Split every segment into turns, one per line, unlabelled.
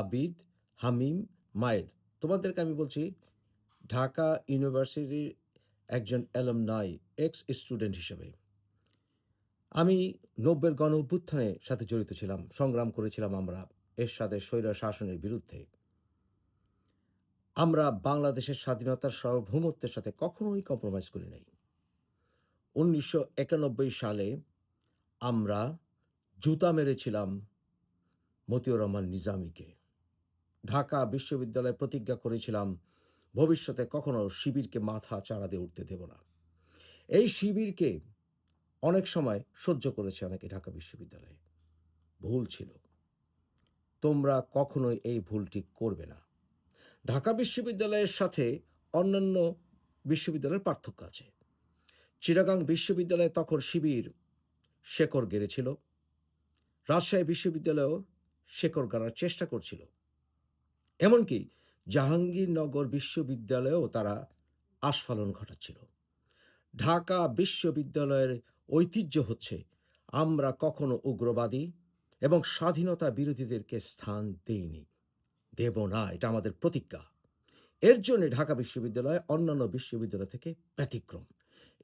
আবিদ, হামিম, মায়েদ। তোমাদেরকে আমি বলছি, ঢাকা ইউনিভার্সিটির একজন অ্যালামনাই এক্স স্টুডেন্ট হিসেবে। আমি নব্বের গণ অভ্যুত্থানের সাথে জড়িত ছিলাম, সংগ্রাম করেছিলাম আমরা এর সাথে স্বৈরা শাসনের বিরুদ্ধে। আমরা বাংলাদেশের স্বাধীনতার সার্বভৌমত্বের সাথে কখনোই কম্প্রোমাইজ করি নাই। উনিশশো একানব্বই সালে আমরা জুতা মেরেছিলাম মতিউর রহমান নিজামীকে। ঢাকা বিশ্ববিদ্যালয়ে প্রতিজ্ঞা করেছিলাম, ভবিষ্যতে কখনো শিবিরকে মাথা চাড়া দিয়ে উঠতে দেব না। এই শিবিরকে অনেক সময় সহ্য করেছে অনেকে ঢাকা বিশ্ববিদ্যালয়ে। ভুল ছিল। তোমরা কখনোই এই ভুলটি করবে না। ঢাকা বিশ্ববিদ্যালয়ের সাথে অন্যান্য বিশ্ববিদ্যালয়ের পার্থক্য আছে। চিরাগাং বিশ্ববিদ্যালয়ে তখন শিবির শেকড় গেড়েছিল। রাজশাহী বিশ্ববিদ্যালয়েও শেকড় গাড়ার চেষ্টা করছিল। এমনকি জাহাঙ্গীরনগর বিশ্ববিদ্যালয়েও তারা আস্ফালন ঘটাচ্ছিল। ঢাকা বিশ্ববিদ্যালয়ের ঐতিহ্য হচ্ছে আমরা কখনো উগ্রবাদী এবং স্বাধীনতা বিরোধীদেরকে স্থান দেইনি। দেব না, এটা আমাদের প্রতিজ্ঞা। এর জন্য ঢাকা বিশ্ববিদ্যালয় অন্যান্য বিশ্ববিদ্যালয় থেকে ব্যতিক্রম।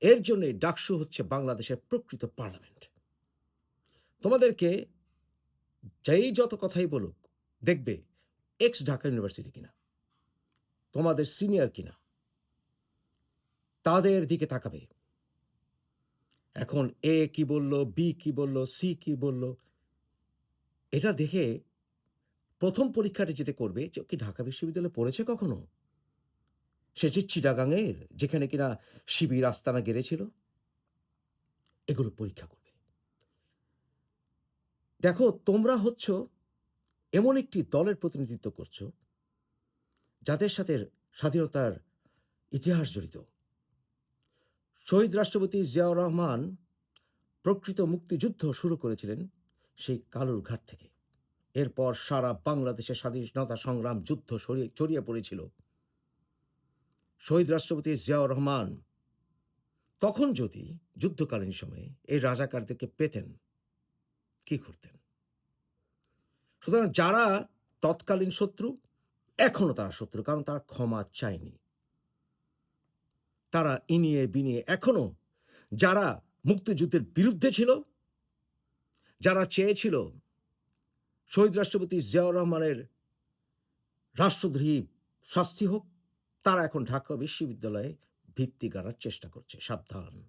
এর জন্য ডাকসু হচ্ছে বাংলাদেশের প্রকৃত পার্লামেন্ট। তোমাদেরকে যেই যত কথাই বলুক, দেখবে এক্স ঢাকা ইউনিভার্সিটি কিনা? তোমাদের সিনিয়র কিনা? তাদের দিকে তাকাবে। এখন এ কি বলল বি কি বলল সি কি বলল? এটা দেখে প্রথম পরীক্ষাটি যেতে করবে, যে কি ঢাকা বিশ্ববিদ্যালয়ে পড়েছে কখনো? সে যে চিটাগাঙের, যেখানে কিনা শিবির আস্তানা গেড়েছিল, এগুলো পরীক্ষা করবে। দেখো, তোমরা হচ্ছ এমন একটি দলের প্রতিনিধিত্ব করছ, যাদের সাথে স্বাধীনতার ইতিহাস জড়িত। শহীদ রাষ্ট্রপতি জিয়াউর রহমান প্রকৃত মুক্তিযুদ্ধ শুরু করেছিলেন সেই কালুর ঘাট থেকে। এরপর সারা বাংলাদেশের স্বাধীনতা সংগ্রাম যুদ্ধ ছড়িয়ে পড়েছিল। শহীদ রাষ্ট্রপতি জিয়াউর রহমান তখন যদি যুদ্ধকালীন সময়ে এই রাজাকারদেরকে পেতেন, কি করতেন? সুতরাং যারা তৎকালীন শত্রু, এখনও তারা শত্রু, কারণ তারা ক্ষমা চায়নি। তারা ইনিয়ে বিনিয়ে এখনও যারা মুক্তিযুদ্ধের বিরুদ্ধে ছিল, যারা চেয়েছিল শহীদ রাষ্ট্রপতি জিয়াউর রহমানের রাষ্ট্রদ্রোহী শাস্তি হোক, তারা এখন ঢাকা বিশ্ববিদ্যালয়ে ভিত্তি গাড়ার চেষ্টা করছে, সাবধান।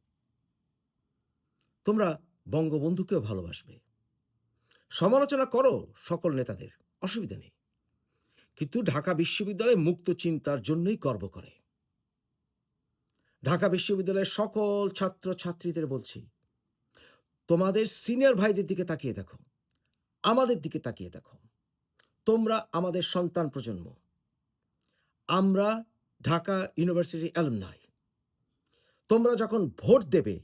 তোমরা বঙ্গবন্ধুকেও ভালোবাসবে। সমালোচনা করো সকল নেতাদের, অসুবিধা নেই। কিন্তু ঢাকা বিশ্ববিদ্যালয় মুক্ত চিন্তার জন্যই গর্ব করে। ঢাকা বিশ্ববিদ্যালয়ের সকল ছাত্র ছাত্রীদের বলছি, তোমাদের সিনিয়র ভাইদের দিকে তাকিয়ে দেখো, আমাদের দিকে তাকিয়ে দেখো। তোমরা আমাদের সন্তান প্রজন্ম। আমরা ঢাকা ইউনিভার্সিটি অ্যালুমনাই। তোমরা যখন ভোট দেবে,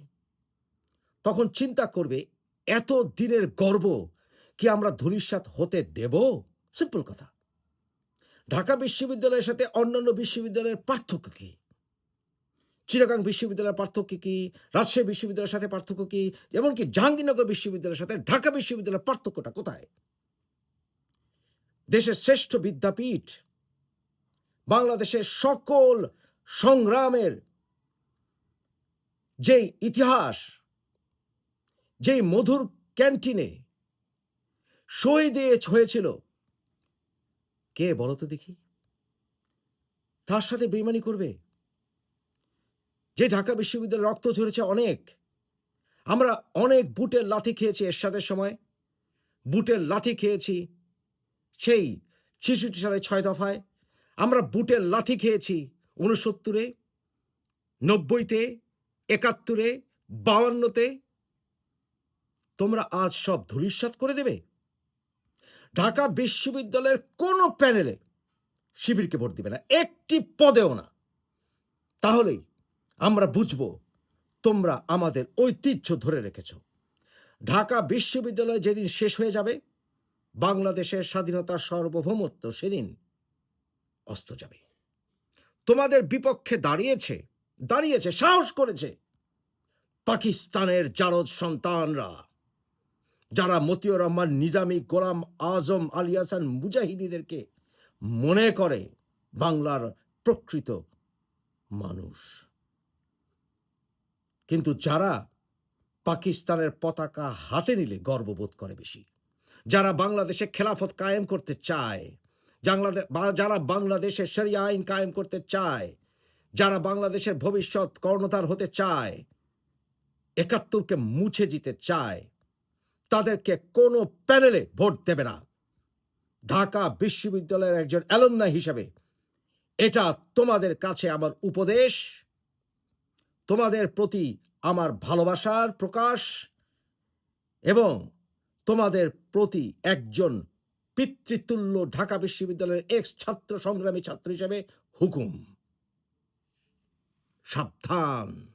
তখন চিন্তা করবে এত দিনের গর্ব কি আমরা ধূলিসাৎ হতে দেব? সিম্পল কথা। ঢাকা বিশ্ববিদ্যালয়ের সাথে অন্যান্য বিশ্ববিদ্যালয়ের পার্থক্য কি? চিরাগাং বিশ্ববিদ্যালয়ের পার্থক্য কি? রাজশাহী বিশ্ববিদ্যালয়ের সাথে পার্থক্য কি? এমনকি জাহাঙ্গীরনগর বিশ্ববিদ্যালয়ের সাথে ঢাকা বিশ্ববিদ্যালয়ের পার্থক্যটা কোথায়? দেশের শ্রেষ্ঠ বিদ্যাপীঠ, বাংলাদেশের সকল সংগ্রামের যেই ইতিহাস, যেই মধুর ক্যান্টিনে শহীদ হয়েছিল কে বলো তো দেখি? তার সাথে বেইমানি করবে? যে ঢাকা বিশ্ববিদ্যালয়ে রক্ত ঝরেছে অনেক। আমরা অনেক বুটের লাথি খেয়েছি এরশাদের সময়। বুটের লাথি খেয়েছি সেই ছেষট্টি সালে ছয় দফায়। আমরা বুটের লাথি খেয়েছি উনসত্তরে নব্বইতে, একাত্তরে বাউান্নতে তোমরা আজ সব ধূলিসাৎ করে দেবে? ঢাকা বিশ্ববিদ্যালয়ের কোনো প্যানেলে শিবিরকে ভোট দিবে না, একটি পদেও না। তাহলেই আমরা বুঝব, তোমরা আমাদের ঐতিহ্য ধরে রেখেছ। ঢাকা বিশ্ববিদ্যালয় যেদিন শেষ হয়ে যাবে, বাংলাদেশের স্বাধীনতার সার্বভৌমত্ব সেদিন অস্ত যাবে। তোমাদের বিপক্ষে দাঁড়িয়েছে দাঁড়িয়েছে, সাহস করেছে পাকিস্তানের জারদ সন্তানরা। যারা মতিউর রহমান, নিজামী গোলাম আজম আলী হাসান মুজাহিদিদেরকে মনে করে বাংলার প্রকৃত মানুষ। কিন্তু যারা পাকিস্তানের পতাকা হাতে নিলে গর্ববোধ করে বেশি, যারা বাংলাদেশে খেলাফত কায়েম করতে চায় যারা বাংলাদেশে শরিয়া আইন কায়েম করতে চায়, যারা বাংলাদেশের ভবিষ্যৎ কর্ণধার হতে চায়, একাত্তরকে মুছে দিতে চায় তাদেরকে কোনো প্যানেলে ভোট দেবে না। ঢাকা বিশ্ববিদ্যালয়ের একজন অ্যালমনা হিসেবে, এটা তোমাদের কাছে আমার উপদেশ। তোমাদের প্রতি আমার ভালোবাসার প্রকাশ এবং তোমাদের প্রতি একজন পিতৃতুল্য ঢাকা বিশ্ববিদ্যালয়ের এক্স ছাত্র সংগ্রামী ছাত্র হিসেবে হুকুম। সাবধান।